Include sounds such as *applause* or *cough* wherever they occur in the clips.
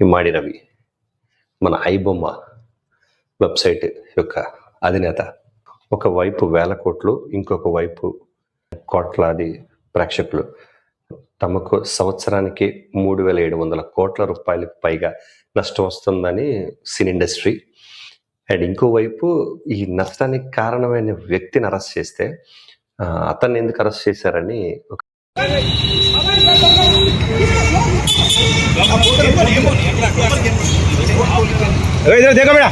ఇమ్మాడి రవి. మన ఐబొమ్మ వెబ్సైట్ యొక్క అధినేత. ఒకవైపు వేల కోట్లు ఇంకొక వైపు కోట్లాది ప్రేక్షకులు. తమకు సంవత్సరానికి మూడు వేల ఏడు వందల కోట్ల రూపాయలకు పైగా నష్టం వస్తుందని సినీ ఇండస్ట్రీ. అండ్ ఇంకోవైపు ఈ నష్టానికి కారణమైన వ్యక్తిని అరెస్ట్ చేస్తే అతన్ని ఎందుకు అరెస్ట్ చేశారని ఒక अरे इधर देखो बेटा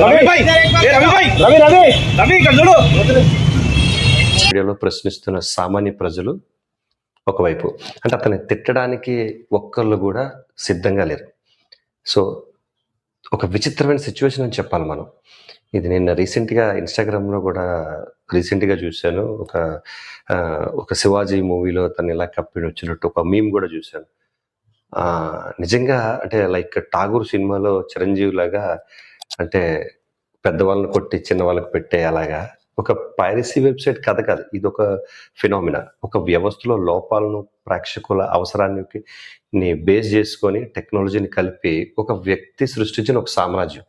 रवि भाई ए रवि भाई रवि रवि रवि ఇక్కడ చూడు వీడియోలో ప్రశ్నిస్తున్న సామాన్య ప్రజలు ఒకవైపు అంటే అతన్ని తిట్టడానికి ఒక్కళ్ళు కూడా సిద్ధంగా లేరు సో ఒక విచిత్రమైన సిచ్యువేషన్ అని చెప్పాలి మనం ఇది నిన్న రీసెంట్గా ఇన్స్టాగ్రామ్లో కూడా రీసెంట్గా చూశాను ఒక ఆ, ఒక శివాజీ మూవీలో తను ఇలా కప్పిడి వచ్చినట్టు ఒక మీమ్ కూడా చూశాను ఆ, నిజంగా అంటే లైక్ ఠాగూర్ సినిమాలో చిరంజీవి లాగా అంటే పెద్దవాళ్ళని కొట్టి చిన్న వాళ్ళకి పెట్టే అలాగా ఒక పైరసీ వెబ్సైట్ కథ కాదు. ఇది ఒక ఫినామినా ఒక వ్యవస్థలో లోపాలను ప్రేక్షకుల అవసరానికి బేస్ చేసుకొని టెక్నాలజీని కలిపి ఒక వ్యక్తి సృష్టించిన ఒక సామ్రాజ్యం.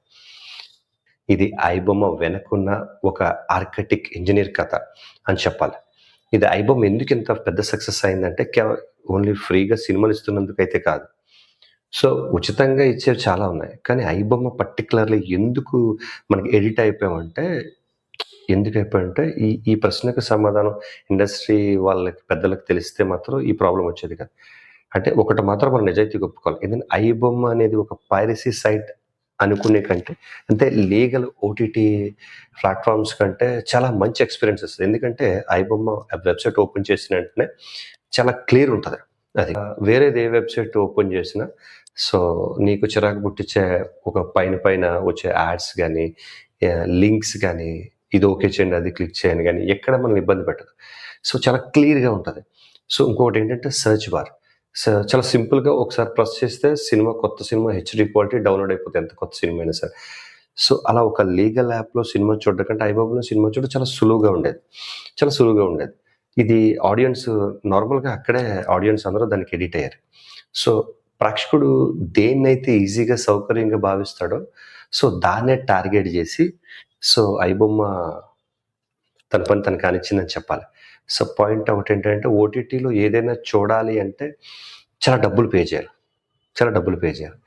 ఇది ఐబొమ్మ వెనకున్న ఒక ఆర్కిటెక్ట్ ఇంజనీర్ కథ అని చెప్పాలి. ఇది ఐబొమ్మ ఎందుకు ఇంత పెద్ద సక్సెస్ అయిందంటే ఓన్లీ ఫ్రీగా సినిమాలు ఇస్తున్నందుకు అయితే కాదు. సో ఉచితంగా ఇచ్చేవి చాలా ఉన్నాయి. కానీ ఐబొమ్మ పర్టికులర్లీ ఎందుకు మనకి ఎడిట్ అయిపోయామంటే ఎందుకు అయిపోయామంటే ఈ ఈ ప్రశ్నకు సమాధానం ఇండస్ట్రీ వాళ్ళకి పెద్దలకు తెలిస్తే మాత్రం ఈ ప్రాబ్లం వచ్చేది కాదు. అంటే ఒకటి మాత్రం మనం నిజాయితీ ఒప్పుకోవాలి. ఎందుకంటే ఐబొమ్మ అనేది ఒక పైరసీ సైట్ అనుకునే కంటే అంటే లీగల్ ఓటీటీ ప్లాట్ఫామ్స్ కంటే చాలా మంచి ఎక్స్పీరియన్స్ వస్తుంది ఎందుకంటే ఐబొమ్మ వెబ్సైట్ ఓపెన్ చేసిన వెంటనే చాలా క్లియర్ ఉంటుంది. అది వేరేది ఏ వెబ్సైట్ ఓపెన్ చేసినా సో నీకు చిరాకు పుట్టించే ఒక పైన పైన వచ్చే యాడ్స్ కానీ లింక్స్ కానీ ఇది ఓకే చేయండి అది క్లిక్ చేయండి కానీ ఎక్కడ మనం ఇబ్బంది పెట్టదు. సో చాలా క్లియర్గా ఉంటుంది. సో ఇంకొకటి ఏంటంటే సర్చ్ బార్. చాలా సింపుల్గా ఒకసారి ప్రెస్ చేస్తే సినిమా కొత్త సినిమా హెచ్డి క్వాలిటీ డౌన్లోడ్ అయిపోతుంది ఎంత కొత్త సినిమా అయినా సరే. సో అలా ఒక లీగల్ యాప్లో సినిమా చూడడం కంటే ఐబాబులో సినిమా చూడడం చాలా సులువుగా ఉండేది. చాలా సులువుగా ఉండేది. ఇది ఆడియన్స్ నార్మల్గా అక్కడే ఆడియన్స్ అందరూ దానికి ఎడిట్ అయ్యారు. సో ప్రేక్షకుడు దేన్నైతే ఈజీగా సౌకర్యంగా భావిస్తాడో సో దాన్నే టార్గెట్ చేసి సో ఐబొమ్మ తన పని తనకు కానిచ్చిందని చెప్పాలి. సో పాయింట్ ఒకటి ఏంటంటే ఓటీటీలో ఏదైనా చూడాలి అంటే చాలా డబ్బులు పే చేయాలి. చాలా డబ్బులు పే చేయాలి.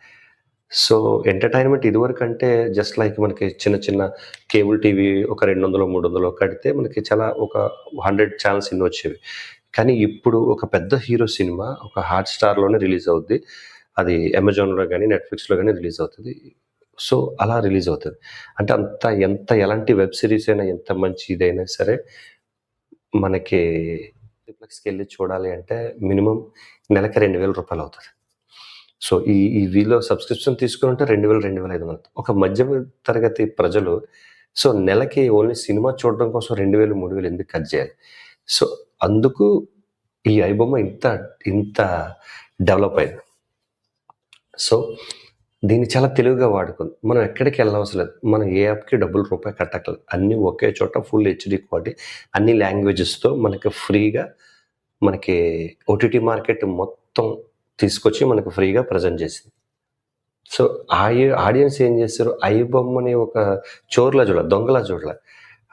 సో ఎంటర్టైన్మెంట్ ఇదివరకు అంటే జస్ట్ లైక్ మనకి చిన్న చిన్న కేబుల్ టీవీ ఒక రెండు వందలు మూడు వందలు కడితే మనకి చాలా ఒక హండ్రెడ్ ఛానల్స్ ఇన్ని వచ్చేవి. కానీ ఇప్పుడు ఒక పెద్ద హీరో సినిమా ఒక హాట్ స్టార్లోనే రిలీజ్ అవుద్ది. అది అమెజాన్లో కానీ నెట్ఫ్లిక్స్లో కానీ రిలీజ్ అవుతుంది. సో అలా రిలీజ్ అవుతుంది. అంటే అంత ఎంత ఎలాంటి వెబ్ సిరీస్ అయినా ఎంత మంచి ఇదైనా సరే మనకి మల్టీప్లెక్స్కి వెళ్ళి చూడాలి అంటే మినిమం నెలకి రెండు వేల రూపాయలు అవుతుంది. సో ఈ ఈ వీలో సబ్స్క్రిప్షన్ తీసుకుంటే రెండు వేల రెండు వేల ఐదు వందలు. ఒక మధ్య తరగతి ప్రజలు సో నెలకి ఓన్లీ సినిమా చూడడం కోసం రెండు వేలు మూడు వేలు ఎందుకు కట్ చేయాలి? సో అందుకు ఈ ఐబొమ్మ ఇంత ఇంత డెవలప్ అయింది. సో దీన్ని చాలా తెలివిగా వాడుకుంది మనం ఎక్కడికి వెళ్ళవసరం లేదు. మనం ఏ యాప్కి డబ్బులు రూపాయి కట్టక్కలేదు అన్నీ ఒకే చోట ఫుల్ హెచ్డి క్వాలిటీ అన్ని లాంగ్వేజెస్తో మనకి ఫ్రీగా మనకి ఓటీటీ మార్కెట్ మొత్తం తీసుకొచ్చి మనకు ఫ్రీగా ప్రజెంట్ చేసింది. సో ఆ ఆడియన్స్ ఏం చేస్తారు? ఐ బొమ్మని ఒక చోర్లా చూడాలి దొంగలా చూడాలి.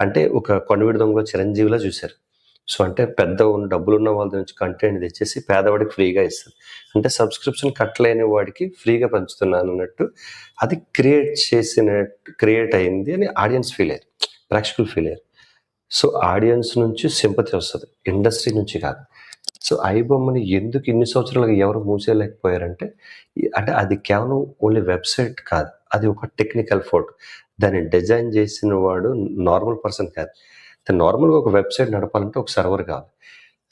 అంటే ఒక కొండవీడి దొంగలో చిరంజీవిలా చూశారు. సో అంటే పెద్ద ఉన్న డబ్బులు ఉన్న వాళ్ళ నుంచి కంటెంట్ తెచ్చేసి పేదవాడికి ఫ్రీగా ఇస్తారు అంటే సబ్స్క్రిప్షన్ కట్టలేని వాడికి ఫ్రీగా పంచుతున్నాను అన్నట్టు అది క్రియేట్ చేసినట్టు క్రియేట్ అయింది అని ఆడియన్స్ ఫీల్ అయ్యారు. ప్రేక్షకులు ఫీల్ అయ్యారు. సో ఆడియన్స్ నుంచి సింపతి వస్తుంది. ఇండస్ట్రీ నుంచి కాదు. సో ఐబొమ్మని ఎందుకు ఇన్ని సంవత్సరాలుగా ఎవరు మూసేయలేకపోయారంటే అంటే అది కేవలం ఓన్లీ వెబ్సైట్ కాదు. అది ఒక టెక్నికల్ ఫోటో దాన్ని డిజైన్ చేసిన వాడు నార్మల్ పర్సన్ కాదు. నార్మల్గా ఒక వెబ్సైట్ నడపాలంటే ఒక సర్వర్ కావాలి.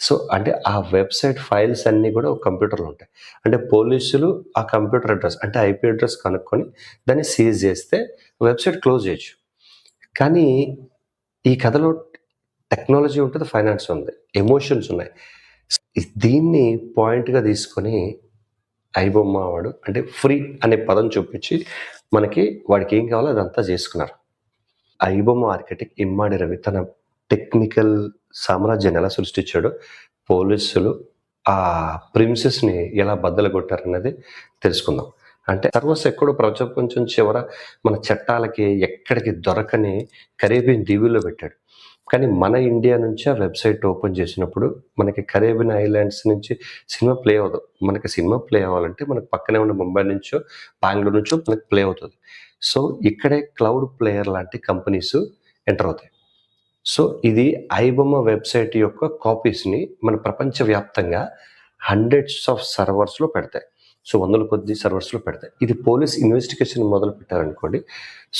సో అంటే ఆ వెబ్సైట్ ఫైల్స్ అన్నీ కూడా ఒక కంప్యూటర్లో ఉంటాయి. అంటే పోలీసులు ఆ కంప్యూటర్ అడ్రస్ అంటే ఐపీ అడ్రస్ కనుక్కొని దాన్ని సీజ్ చేస్తే వెబ్సైట్ క్లోజ్ చేయొచ్చు. కానీ ఈ కథలో టెక్నాలజీ ఉంటుంది ఫైనాన్స్ ఉంది ఎమోషన్స్ ఉన్నాయి. దీన్ని పాయింట్గా తీసుకొని ఐబొమ్మ వాడు అంటే ఫ్రీ అనే పదం చూపించి మనకి వాడికి ఏం కావాలో అదంతా చేసుకున్నారు. ఐబొమ్మ ఆర్కిటెక్ట్ ఇమ్మాడి రవి తన టెక్నికల్ సామ్రాజ్యాన్ని ఎలా సృష్టించాడో. పోలీసులు ఆ ప్రిన్సెస్ని ఎలా బద్దలు కొట్టారన్నది తెలుసుకుందాం. అంటే సర్వస్ ఎక్కడో ప్రపంచం చివర మన చట్టాలకి ఎక్కడికి దొరకని కరేబియన్ దీవుల్లో పెట్టాడు. కానీ మన ఇండియా నుంచి ఆ వెబ్సైట్ ఓపెన్ చేసినప్పుడు మనకి కరేబియన్ ఐలాండ్స్ నుంచి సినిమా ప్లే అవ్వదు మనకి సినిమా ప్లే అవ్వాలంటే మనకి పక్కనే ఉన్న ముంబై నుంచో బెంగళూరు నుంచో మనకి ప్లే అవుతుంది. సో ఇక్కడే క్లౌడ్ ప్లేయర్ లాంటి కంపెనీస్ ఎంటర్ అవుతాయి. సో ఇది ఐబొమ్మ వెబ్సైట్ యొక్క కాపీస్ని మన ప్రపంచవ్యాప్తంగా హండ్రెడ్స్ ఆఫ్ సర్వర్స్లో పెడతాయి. సో వందల కొద్ది సర్వర్స్లో పెడతాయి. ఇది పోలీస్ ఇన్వెస్టిగేషన్ మొదలు పెట్టారనుకోండి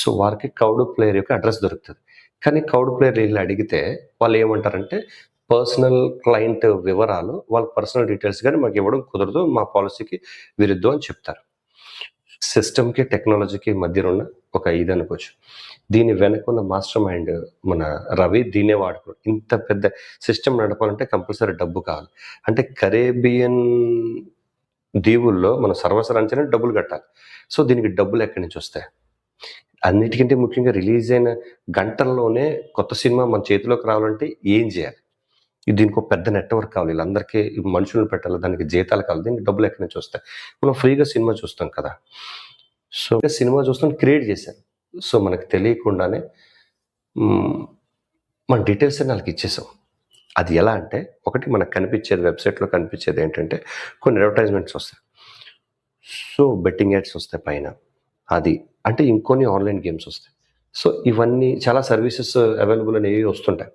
సో వారికి కౌడ్ ప్లేయర్ యొక్క అడ్రస్ దొరుకుతుంది. కానీ కౌడ్ ప్లేయర్ వీళ్ళు అడిగితే వాళ్ళు ఏమంటారంటే పర్సనల్ క్లయింట్ వివరాలు వాళ్ళ పర్సనల్ డీటెయిల్స్ కానీ మాకు ఇవ్వడం కుదరదు మా పాలసీకి విరుద్ధం అని చెప్తారు. సిస్టమ్కి టెక్నాలజీకి మధ్యలో ఉన్న ఒక ఇది అనుకోవచ్చు దీని వెనక ఉన్న మాస్టర్ మైండ్ మన రవి దీనే వాడుకోడు ఇంత పెద్ద సిస్టమ్ నడపాలంటే కంపల్సరీ డబ్బు కావాలి. అంటే కరేబియన్ దీవుల్లో మన సర్వసరాంచనే డబ్బులు కట్టాలి. సో దీనికి డబ్బులు ఎక్కడి నుంచి వస్తాయి? అన్నిటికంటే ముఖ్యంగా రిలీజ్ అయిన గంటల్లోనే కొత్త సినిమా మన చేతిలోకి రావాలంటే ఏం చేయాలి? దీనికి ఒక పెద్ద నెట్వర్క్ కావాలి. వీళ్ళందరికీ మనుషులను పెట్టాలి. దానికి జీతాలు కావాలి. దీనికి డబ్బులు ఎక్కడి నుంచి వస్తాయి? మనం ఫ్రీగా సినిమా చూస్తాం కదా. సో సినిమా చూస్తాం క్రియేట్ చేశారు. సో మనకు తెలియకుండానే మన డీటెయిల్స్ అన్ని వాళ్ళకి ఇచ్చేసాం. అది ఎలా అంటే ఒకటి మనకు కనిపించేది వెబ్సైట్లో కనిపించేది ఏంటంటే కొన్ని అడ్వర్టైజ్మెంట్స్ వస్తాయి. సో బెట్టింగ్ యాడ్స్ వస్తాయి పైన. అది అంటే ఇంకొన్ని ఆన్లైన్ గేమ్స్ వస్తాయి. సో ఇవన్నీ చాలా సర్వీసెస్ అవైలబుల్ అనేవి వస్తుంటాయి.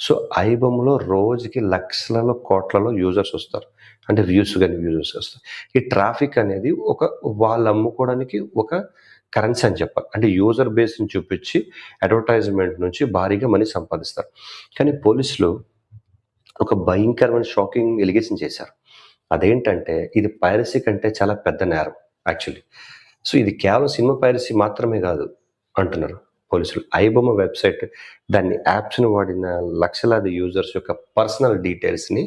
సో ఐబమ్లో రోజుకి లక్షలలో కోట్లలో యూజర్స్ వస్తారు. అంటే వ్యూస్ కానీ యూజర్స్ వస్తారు. ఈ ట్రాఫిక్ అనేది ఒక వాళ్ళు అమ్ముకోవడానికి ఒక కరెన్సీ అని చెప్పాలి. అంటే యూజర్ బేస్ని చూపించి అడ్వర్టైజ్మెంట్ నుంచి భారీగా మనీ సంపాదిస్తారు. కానీ పోలీసులు ఒక భయంకరమైన షాకింగ్ ఎలిగేషన్ చేశారు. అదేంటంటే ఇది పైరసీ కంటే చాలా పెద్ద నేరం యాక్చువల్లీ. సో ఇది కేవలం సినిమా పైరసీ మాత్రమే కాదు అంటున్నారు. పోలీసులు. ఐబొమ్మ వెబ్సైట్ దాన్ని యాప్స్ను వాడిన లక్షలాది యూజర్స్ యొక్క పర్సనల్ డీటెయిల్స్ని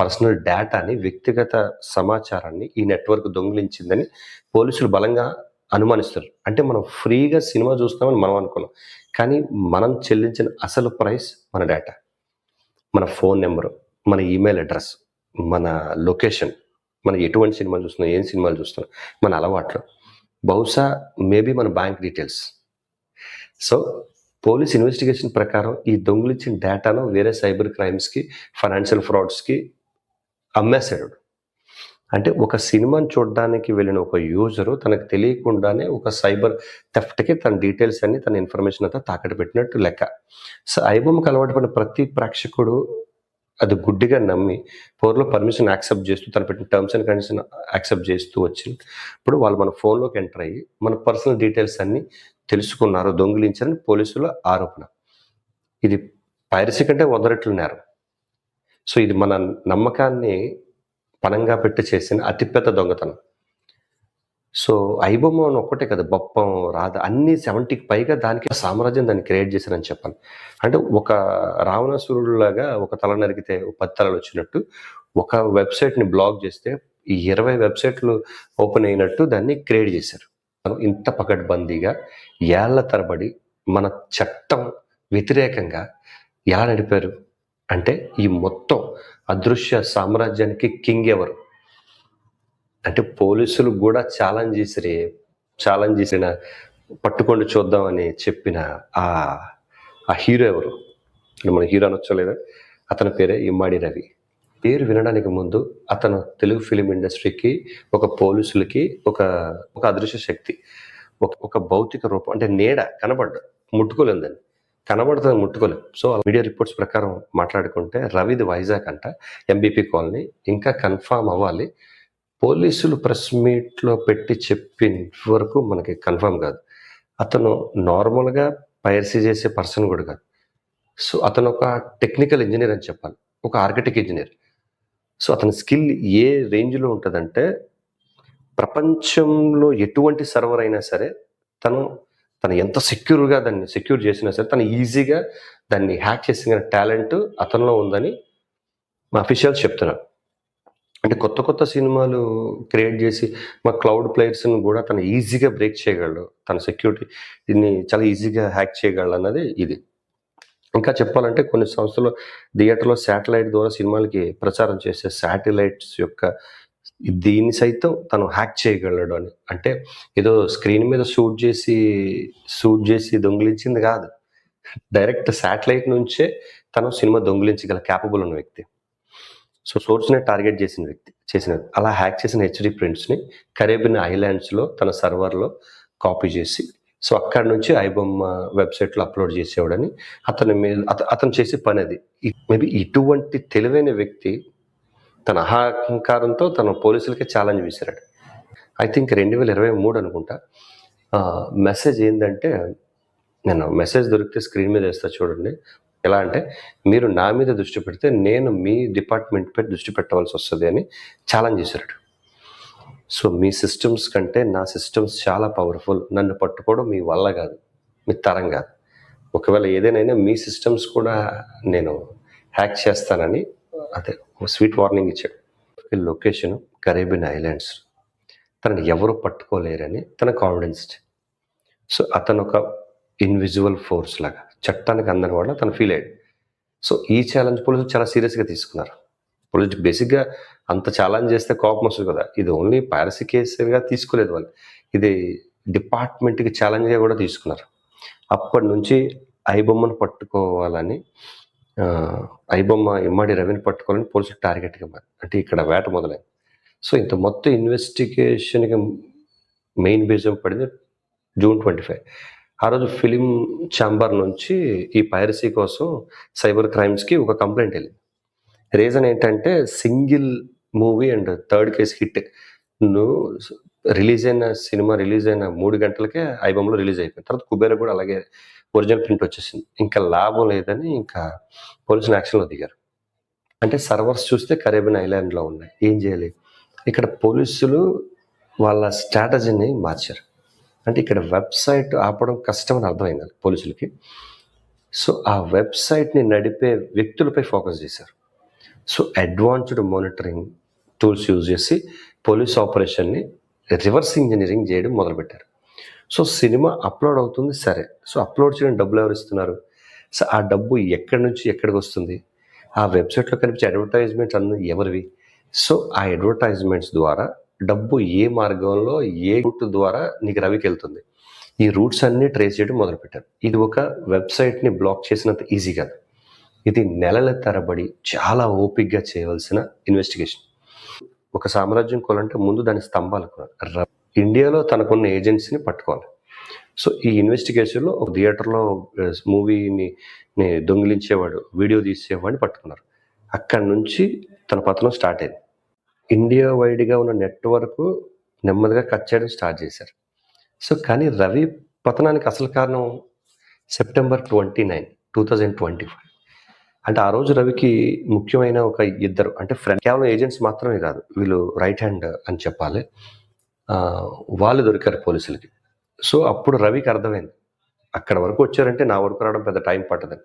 పర్సనల్ డేటాని వ్యక్తిగత సమాచారాన్ని ఈ నెట్వర్క్ దొంగిలించిందని పోలీసులు బలంగా అనుమానిస్తారు అంటే మనం ఫ్రీగా సినిమా చూస్తామని మనం అనుకున్నాం. కానీ మనం చెల్లించిన అసలు ప్రైస్ మన డేటా మన ఫోన్ నెంబరు మన ఈమెయిల్ అడ్రస్ మన లొకేషన్ మనం ఎటువంటి సినిమాలు చూస్తున్నాం ఏం సినిమాలు చూస్తున్నాం మన అలవాట్లు. బహుశా మేబీ మన bank details. So police investigation ప్రకారం ఈ దొంగిలించిన డేటాను వేరే సైబర్ క్రైమ్స్కి ఫైనాన్షియల్ ఫ్రాడ్స్కి అమ్మేశాడు. అంటే ఒక సినిమాని చూడడానికి వెళ్ళిన ఒక యూజరు తనకు తెలియకుండానే ఒక సైబర్ థెఫ్ట్కి తన డీటెయిల్స్ అన్ని తన ఇన్ఫర్మేషన్ అంతా తాకట్టు పెట్టినట్టు లెక్క. సో ఐబొమ్మకి అలవాటు పడిన ప్రతి ప్రేక్షకుడు అది గుడ్డిగా నమ్మి పౌరులో పర్మిషన్ యాక్సెప్ట్ చేస్తూ తను పెట్టిన టర్మ్స్ అండ్ కండిషన్ యాక్సెప్ట్ చేస్తూ వచ్చింది ఇప్పుడు వాళ్ళు మన ఫోన్లోకి ఎంటర్ అయ్యి మన పర్సనల్ డీటెయిల్స్ అన్నీ తెలుసుకున్నారు దొంగిలించారని పోలీసుల ఆరోపణ. ఇది పైరసీ కంటే వదరట్లు నేరం. సో ఇది మన నమ్మకాన్ని పణంగా పెట్టి చేసిన అతిపెద్ద దొంగతనం. సో ఐబొమ్మ అని ఒక్కటే కదా బొప్పం రాధ అన్ని సెవెంటీకి పైగా దానికి సామ్రాజ్యం దాన్ని క్రియేట్ చేశారని చెప్పాలి. అంటే ఒక రావణాసురుడులాగా ఒక తల నరికితే ఒక పది తలలు వచ్చినట్టు ఒక వెబ్సైట్ని బ్లాక్ చేస్తే ఈ ఇరవై వెబ్సైట్లు ఓపెన్ అయినట్టు దాన్ని క్రియేట్ చేశారు. ఇంత పకడ్బందీగా ఏళ్ళ తరబడి మన చట్టం వ్యతిరేకంగా ఎలా నడిపారు? అంటే ఈ మొత్తం అదృశ్య సామ్రాజ్యానికి కింగ్ ఎవరు? అంటే పోలీసులు కూడా ఛాలెంజ్ చేసిరి ఛాలెంజ్ చేసిన పట్టుకొని చూద్దామని చెప్పిన ఆ ఆ హీరో ఎవరు? మన హీరో అనొచ్చలేదా? అతని పేరే ఇమ్మాడి రవి. పేరు వినడానికి ముందు అతను తెలుగు ఫిలిం ఇండస్ట్రీకి ఒక పోలీసులకి ఒక ఒక అదృశ్య శక్తి ఒక ఒక భౌతిక రూపం అంటే నీడ కనబడ్డ ముట్టుకోలేదు దాన్ని. కనబడుతుంది ముట్టుకోలేదు సో మీడియా రిపోర్ట్స్ ప్రకారం మాట్లాడుకుంటే రవిది వైజాగ్ అంట ఎంబీపీ కాలనీ. ఇంకా కన్ఫామ్ అవ్వాలి. పోలీసులు ప్రెస్ మీట్లో పెట్టి చెప్పిన వరకు మనకి కన్ఫర్మ్ కాదు. అతను నార్మల్గా పైరసీ చేసే పర్సన్ కూడా కాదు. సో అతను ఒక టెక్నికల్ ఇంజనీర్ అని చెప్పాలి. ఒక ఆర్కిటెక్ట్ ఇంజనీర్. సో అతని స్కిల్ ఏ రేంజ్లో ఉంటుందంటే ప్రపంచంలో ఎటువంటి సర్వర్ అయినా సరే తను తను ఎంత సెక్యూర్గా దాన్ని సెక్యూర్ చేసినా సరే తను ఈజీగా దాన్ని హ్యాక్ చేసిన టాలెంట్ అతనిలో ఉందని మా అఫీషియల్స్ చెప్తున్నారు. అంటే కొత్త కొత్త సినిమాలు క్రియేట్ చేసి మా క్లౌడ్ ప్లేయర్స్ని కూడా తను ఈజీగా బ్రేక్ చేయగలడు. తన సెక్యూరిటీ దీన్ని చాలా ఈజీగా హ్యాక్ చేయగలడు అన్నది ఇది. ఇంకా చెప్పాలంటే కొన్ని సంస్థలు థియేటర్లో శాటిలైట్ ద్వారా సినిమాలకి ప్రచారం చేసే శాటిలైట్స్ యొక్క దీన్ని సైతం తను హ్యాక్ చేయగలడు అని. అంటే ఏదో స్క్రీన్ మీద షూట్ చేసి షూట్ చేసి దొంగిలించింది కాదు. డైరెక్ట్ శాటిలైట్ నుంచే తను సినిమా దొంగిలించగల క్యాపబుల్ ఉన్న వ్యక్తి. సో సోర్స్ని టార్గెట్ చేసిన వ్యక్తి చేసిన అలా హ్యాక్ చేసిన హెచ్డి ప్రింట్స్ని కరేబియన్ ఐలాండ్స్లో తన సర్వర్లో కాపీ చేసి సో అక్కడ నుంచి ఐబొమ్మ వెబ్సైట్లో అప్లోడ్ చేసేవాడని అతని మీద అతను చేసే పని అది. మేబీ ఇటువంటి తెలివైన వ్యక్తి తన అహంకారంతో తన పోలీసులకి ఛాలెంజ్ విసిరాడు ఐ థింక్ రెండు వేల ఇరవై మూడు అనుకుంటా. మెసేజ్ ఏంటంటే నేను మెసేజ్ దొరికితే స్క్రీన్ మీద వేస్తా చూడండి. ఎలా అంటే మీరు నా మీద దృష్టి పెడితే నేను మీ డిపార్ట్మెంట్పై దృష్టి పెట్టవలసి వస్తుంది అని ఛాలెంజ్ చేశాడు సో మీ సిస్టమ్స్ కంటే నా సిస్టమ్స్ చాలా పవర్ఫుల్. నన్ను పట్టుకోవడం మీ వల్ల కాదు మీ తరం కాదు. ఒకవేళ ఏదైనా మీ సిస్టమ్స్ కూడా నేను హ్యాక్ చేస్తానని అదే స్వీట్ వార్నింగ్ ఇచ్చాడు. Location Caribbean islands. తనని ఎవరు పట్టుకోలేరని తన కాన్ఫిడెన్స్ సో అతను ఒక ఇన్విజువల్ ఫోర్స్ లాగా. చట్టానికి అందని వాడు తను ఫీల్ అయ్యాడు. సో ఈ ఛాలెంజ్ పోలీసులు చాలా సీరియస్గా తీసుకున్నారు. పోలీసు బేసిక్గా అంత ఛాలెంజ్ చేస్తే కోపం వస్తుంది కదా. ఇది ఓన్లీ పైరసీ కేసుగా తీసుకోలేదు వాళ్ళు. ఇది డిపార్ట్మెంట్కి ఛాలెంజ్గా కూడా తీసుకున్నారు. అప్పటి నుంచి ఐబొమ్మను పట్టుకోవాలని ఐబొమ్మ ఇమ్మడి రవిని పట్టుకోవాలని పోలీసులు టార్గెట్గా మారి అంటే ఇక్కడ వేట మొదలైంది. సో ఇంత మొత్తం ఇన్వెస్టిగేషన్కి మెయిన్ బేజం పడింది? జూన్ ట్వంటీ ఫైవ్ ఆ రోజు ఫిలిం ఛాంబర్ నుంచి ఈ పైరసీ కోసం సైబర్ క్రైమ్స్కి ఒక కంప్లైంట్ వెళ్ళింది. రీజన్ ఏంటంటే single movie and third case hit. నువ్వు రిలీజ్ అయిన సినిమా రిలీజ్ అయిన మూడు గంటలకే ఐబొమ్మలో రిలీజ్ అయిపోయింది. తర్వాత కుబేర కూడా అలాగే ఒరిజినల్ ప్రింట్ వచ్చేసింది. ఇంకా లాభం లేదని ఇంకా పోలీసులు యాక్షన్లో దిగారు. అంటే సర్వర్స్ చూస్తే కరేబియన్ ఐలాండ్లో ఉన్నాయి. ఏం చేయాలి? ఇక్కడ పోలీసులు వాళ్ళ స్ట్రాటజీని మార్చారు. అంటే ఇక్కడ వెబ్సైట్ ఆపడం కష్టం అని అర్థమైంది పోలీసులకి. సో ఆ వెబ్సైట్ని నడిపే వ్యక్తులపై ఫోకస్ చేశారు. So advanced monitoring tools use చేసి పోలీస్ ఆపరేషన్ని రివర్స్ ఇంజనీరింగ్ చేయడం మొదలుపెట్టారు. సో సినిమా అప్లోడ్ అవుతుంది సరే. సో అప్లోడ్ చేయడం డబ్బులు ఎవరు ఇస్తున్నారు? సో ఆ డబ్బు ఎక్కడి నుంచి ఎక్కడికి వస్తుంది? ఆ వెబ్సైట్లో కనిపించే అడ్వర్టైజ్మెంట్స్ అన్నీ ఎవరివి? సో ఆ అడ్వర్టైజ్మెంట్స్ ద్వారా డబ్బు ఏ మార్గంలో ఏ రూట్ ద్వారా నీకు రవికి వెళ్తుంది. ఈ రూట్స్ అన్నీ ట్రేస్ చేయడం మొదలుపెట్టారు. ఇది ఒక వెబ్సైట్ని బ్లాక్ చేసినంత ఈజీ కాదు. ఇది నెలల తరబడి చాలా ఓపిక్గా చేయవలసిన ఇన్వెస్టిగేషన్. ఒక సామ్రాజ్యం కోలంటే ముందు దాని స్తంభాలు కొనాలి. ఇండియాలో తనకున్న ఏజెన్సీని పట్టుకోవాలి. సో ఈ ఇన్వెస్టిగేషన్లో ఒక థియేటర్లో మూవీని దొంగిలించేవాడు వీడియో తీసేవాడిని పట్టుకున్నారు. అక్కడి నుంచి తన పతనం స్టార్ట్ అయింది. ఇండియా వైడ్గా ఉన్న నెట్వర్క్ నెమ్మదిగా కట్ చేయడం స్టార్ట్ చేశారు. సో కానీ రవి పతనానికి అసలు కారణం September twenty nine two thousand twenty five. అంటే ఆ రోజు రవికి ముఖ్యమైన ఒక ఇద్దరు అంటే ఫ్రెండ్ కేవలం ఏజెంట్స్ మాత్రమే కాదు వీళ్ళు రైట్ హ్యాండ్ అని చెప్పాలి వాళ్ళు దొరికారు పోలీసులకి. సో అప్పుడు రవికి అర్థమైంది అక్కడ వరకు వచ్చారంటే నా వరకు రావడం పెద్ద టైం పట్టదని.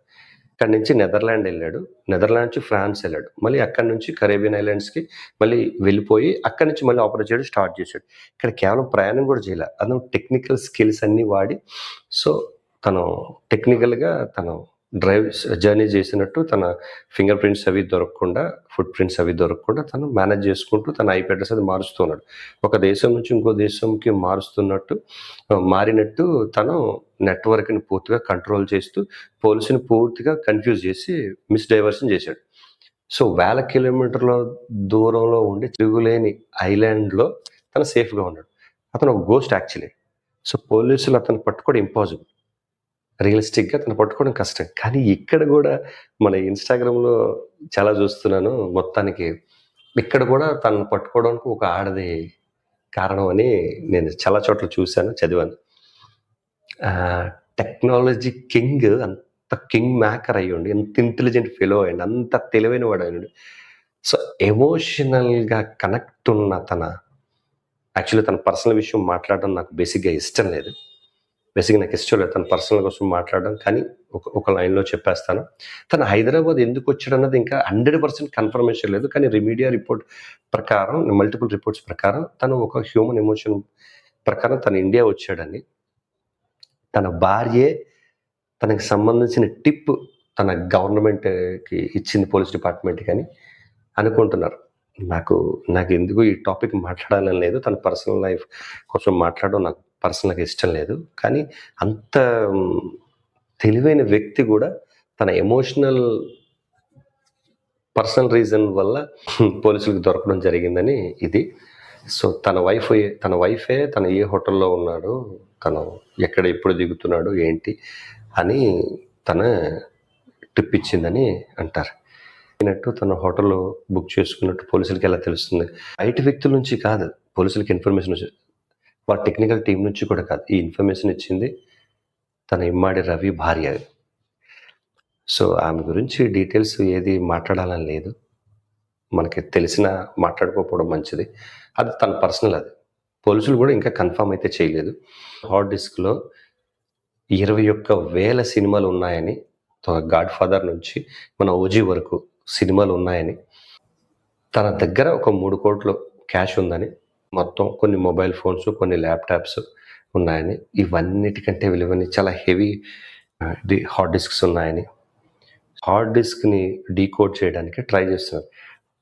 అక్కడి నుంచి నెదర్లాండ్ వెళ్ళాడు. నెదర్లాండ్ నుంచి ఫ్రాన్స్ వెళ్ళాడు. మళ్ళీ అక్కడి నుంచి కరేబియన్ ఐలాండ్స్కి మళ్ళీ వెళ్ళిపోయి అక్కడి నుంచి మళ్ళీ ఆపరేట్ చేయడం స్టార్ట్ చేశాడు. ఇక్కడ కేవలం ప్రయాణం కూడా చేయలే. అతను టెక్నికల్ స్కిల్స్ అన్నీ వాడి సో తను టెక్నికల్గా తను డ్రైవ్ జర్నీ చేసినట్టు తన ఫింగర్ ప్రింట్స్ అవి దొరకకుండా ఫుట్ ప్రింట్స్ అవి దొరకకుండా తను మేనేజ్ చేసుకుంటూ తన ఐపీ అడ్రస్ అది మారుస్తున్నాడు. ఒక దేశం నుంచి ఇంకో దేశంకి మారుస్తున్నట్టు మారినట్టు తను నెట్వర్క్ని పూర్తిగా కంట్రోల్ చేస్తూ పోలీసుని పూర్తిగా కన్ఫ్యూజ్ చేసి మిస్ డైవర్షన్ చేశాడు. సో వేల కిలోమీటర్ల దూరంలో ఉండి తిరుగులేని ఐలాండ్లో తను సేఫ్గా ఉన్నాడు. అతను ఒక గోస్ట్ యాక్చువల్లీ. సో పోలీసులు అతను పట్టుకోవడం ఇంపాసిబుల్. రియలిస్టిక్గా తను పట్టుకోవడం కష్టం. కానీ ఇక్కడ కూడా మన ఇన్స్టాగ్రామ్లో చాలా చూస్తున్నాను మొత్తానికి. ఇక్కడ కూడా తను పట్టుకోవడానికి ఒక ఆడది కారణం అని నేను చాలా చోట్ల చూశాను చదివాను. టెక్నాలజీ కింగ్ అంత కింగ్ మేకర్ అయ్యండి ఎంత ఇంటెలిజెంట్ ఫెలో అయ్యండి అంత తెలివైన వాడు అయ్యండి. సో ఎమోషనల్గా కనెక్ట్ ఉన్న తన యాక్చువల్లీ తన పర్సనల్ విషయం మాట్లాడడం నాకు బేసిక్గా ఇష్టం లేదు. బేసిక్గా నాకు ఇష్టం లేదు తన పర్సనల్ కోసం మాట్లాడడం కానీ ఒక ఒక లైన్లో చెప్పేస్తాను. తను హైదరాబాద్ ఎందుకు వచ్చాడన్నది ఇంకా హండ్రెడ్ పర్సెంట్ కన్ఫర్మేషన్ లేదు. కానీ రిమీడియా రిపోర్ట్ ప్రకారం మల్టిపుల్ రిపోర్ట్స్ ప్రకారం తను ఒక హ్యూమన్ ఎమోషన్ ప్రకారం తను ఇండియా వచ్చాడని తన భార్యే తనకు సంబంధించిన టిప్ తన గవర్నమెంట్కి ఇచ్చింది పోలీస్ డిపార్ట్మెంట్ కానీ అనుకుంటున్నారు. నాకు నాకు ఎందుకు ఈ టాపిక్ మాట్లాడాలని లేదు. తన పర్సనల్ లైఫ్ కోసం మాట్లాడడం నాకు పర్సనల్గా ఇష్టం లేదు. కానీ అంత తెలివైన వ్యక్తి కూడా తన ఎమోషనల్ పర్సనల్ రీజన్ వల్ల *laughs* పోలీసులకు దొరకడం జరిగిందని ఇది. సో తన వైఫ్ తన వైఫే తన ఏ హోటల్లో ఉన్నాడు తను ఎక్కడ ఎప్పుడు దిగుతున్నాడు ఏంటి అని తన టిప్ ఇచ్చిందని అంటారు. అయినట్టు తన హోటల్లో బుక్ చేసుకున్నట్టు పోలీసులకి ఎలా తెలుస్తుంది? బయట వ్యక్తుల నుంచి కాదు పోలీసులకి ఇన్ఫర్మేషన్ వాళ్ళ టెక్నికల్ టీం నుంచి కూడా కాదు ఈ ఇన్ఫర్మేషన్ ఇచ్చింది తన ఇమ్మాడి రవి భార్య. సో ఆమె గురించి డీటెయిల్స్ ఏది మాట్లాడాలని లేదు. మనకి తెలిసిన మాట్లాడుకోకపోవడం మంచిది. అది తన పర్సనల్ అది. పోలీసులు కూడా ఇంకా కన్ఫర్మ్ అయితే చేయలేదు. హార్డ్ డిస్క్లో ఇరవై ఒక్క వేల సినిమాలు ఉన్నాయని గాడ్ ఫాదర్ నుంచి మన ఓజీ వరకు సినిమాలు ఉన్నాయని తన దగ్గర ఒక మూడు కోట్లు క్యాష్ ఉందని మొత్తం కొన్ని మొబైల్ ఫోన్స్ కొన్ని ల్యాప్టాప్స్ ఉన్నాయని. ఇవన్నిటికంటే విలువని చాలా హెవీ ఇది హార్డ్ డిస్క్స్ ఉన్నాయని. హార్డ్ డిస్క్ని డీకోడ్ చేయడానికి ట్రై చేస్తున్నారు.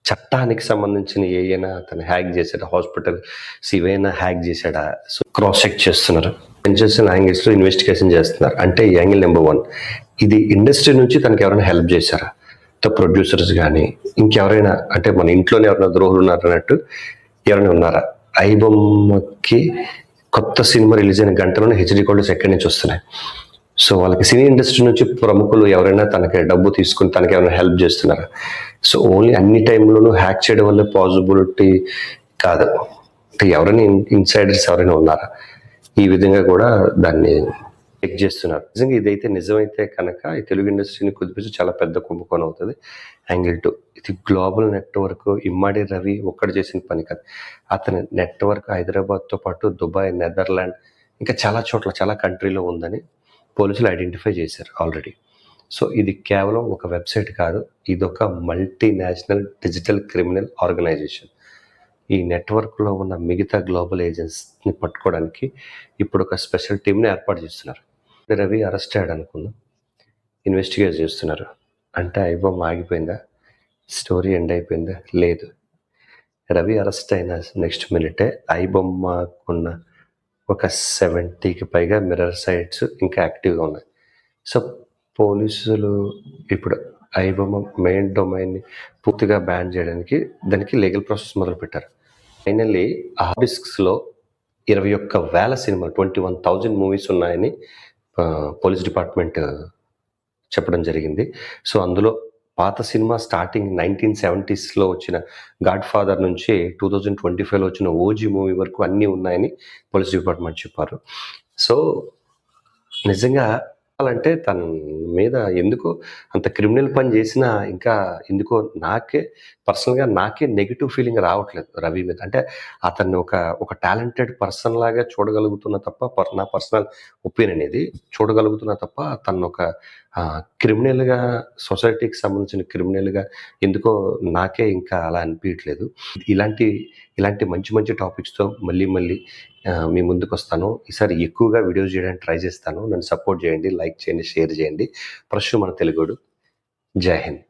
చట్టానికి సంబంధించిన ఏమైనా అతను హ్యాక్ చేశాడా హాస్పిటల్ ఇవైనా హ్యాక్ చేశాడా సో క్రాస్ చెక్ చేస్తున్నారు. చేసిన యాంగిల్స్లో ఇన్వెస్టిగేషన్ చేస్తున్నారు. అంటే యాంగిల్ నెంబర్ వన్. ఇది ఇండస్ట్రీ నుంచి తనకి ఎవరైనా హెల్ప్ చేశారా? ద ప్రొడ్యూసర్స్ కానీ ఇంకెవరైనా అంటే మన ఇంట్లోనే ఎవరైనా ద్రోహులు ఉన్నారన్నట్టు ఎవరైనా ఉన్నారా? ఐబొమ్మకి కొత్త సినిమా రిలీజ్ అయిన గంటలోనే హెచ్డి కోల్డ్స్ ఎక్కడి నుంచి వస్తున్నాయి. సో వాళ్ళకి సినీ ఇండస్ట్రీ నుంచి ప్రముఖులు ఎవరైనా తనకి డబ్బు తీసుకుని తనకి ఎవరైనా హెల్ప్ చేస్తున్నారా? సో ఓన్లీ అన్ని టైంలోనూ హ్యాక్ చేయడం వల్ల పాసిబిలిటీ కాదు. ఎవరైనా ఇన్సైడర్స్ ఎవరైనా ఉన్నారా? ఈ విధంగా కూడా దాన్ని చెక్ చేస్తున్నారు. నిజంగా ఇదైతే నిజమైతే కనుక ఈ తెలుగు ఇండస్ట్రీని కుదిపించి చాలా పెద్ద కుంభకోణం అవుతుంది. యాంగిల్ టూ ఇది గ్లోబల్ నెట్వర్క్ ఇమ్మాడి రవి ఒక్కడు చేసిన పని కాదు. అతని నెట్వర్క్ హైదరాబాద్తో పాటు దుబాయ్ నెదర్లాండ్ ఇంకా చాలా చోట్ల చాలా కంట్రీలో ఉందని పోలీసులు ఐడెంటిఫై చేశారు ఆల్రెడీ. సో ఇది కేవలం ఒక వెబ్సైట్ కాదు ఇదొక మల్టీనేషనల్ డిజిటల్ క్రిమినల్ ఆర్గనైజేషన్. ఈ నెట్వర్క్లో ఉన్న మిగతా గ్లోబల్ ఏజెన్సీని పట్టుకోవడానికి ఇప్పుడు ఒక స్పెషల్ టీమ్ని ఏర్పాటు చేస్తున్నారు. రవి అరెస్ట్ అయ్యాడు అనుకుందాం. ఇన్వెస్టిగేట్ చేస్తున్నారు. అంటే ఐబొమ్మ ఆగిపోయిందా? స్టోరీ ఎండ్ అయిపోయిందా? లేదు. రవి అరెస్ట్ అయిన నెక్స్ట్ మినిటే ఐబొమ్మకున్న ఒక సెవెంటీకి పైగా మిర్రర్ సైట్స్ ఇంకా యాక్టివ్గా ఉన్నాయి. సో పోలీసులు ఇప్పుడు ఐబొమ్మ మెయిన్ డొమైన్ని పూర్తిగా బ్యాన్ చేయడానికి దానికి లీగల్ ప్రాసెస్ మొదలుపెట్టారు. ఫైనల్లీ ఆ డిస్క్స్లో ఇరవై ఒక్క వేల సినిమాలు ట్వంటీ వన్ థౌజండ్ మూవీస్ ఉన్నాయని పోలీస్ డిపార్ట్మెంట్ చెప్పడం జరిగింది. సో అందులో పాత సినిమా స్టార్టింగ్ నైన్టీన్ సెవెంటీస్లో వచ్చిన గాడ్ ఫాదర్ నుంచి టూ థౌజండ్ ట్వంటీ ఫైవ్లో వచ్చిన ఓజీ మూవీ వరకు అన్నీ ఉన్నాయని పోలీస్ డిపార్ట్మెంట్ చెప్పారు. సో నిజంగా చెప్పాలంటే తన మీద ఎందుకో అంత క్రిమినల్ పని చేసినా ఇంకా ఎందుకో నాకే పర్సనల్గా నాకే నెగిటివ్ ఫీలింగ్ రావట్లేదు రవి మీద. అంటే అతన్ని ఒక ఒక టాలెంటెడ్ పర్సన్ లాగా చూడగలుగుతున్న తప్ప పర్ నా పర్సనల్ ఒపీనియన్ ఇది చూడగలుగుతున్న తప్ప తను ఒక క్రిమినల్గా సొసైటీకి సంబంధించిన క్రిమినల్గా ఎందుకో నాకే ఇంకా అలా అనిపించట్లేదు ఇలాంటి ఇలాంటి మంచి మంచి టాపిక్స్తో మళ్ళీ మళ్ళీ మీ ముందుకు వస్తాను ఈసారి ఎక్కువగా వీడియోస్ చేయడానికి ట్రై చేస్తాను. నన్ను సపోర్ట్ చేయండి లైక్ చేయండి షేర్ చేయండి. ప్రశ్న మన తెలుగుడు. జై హింద్.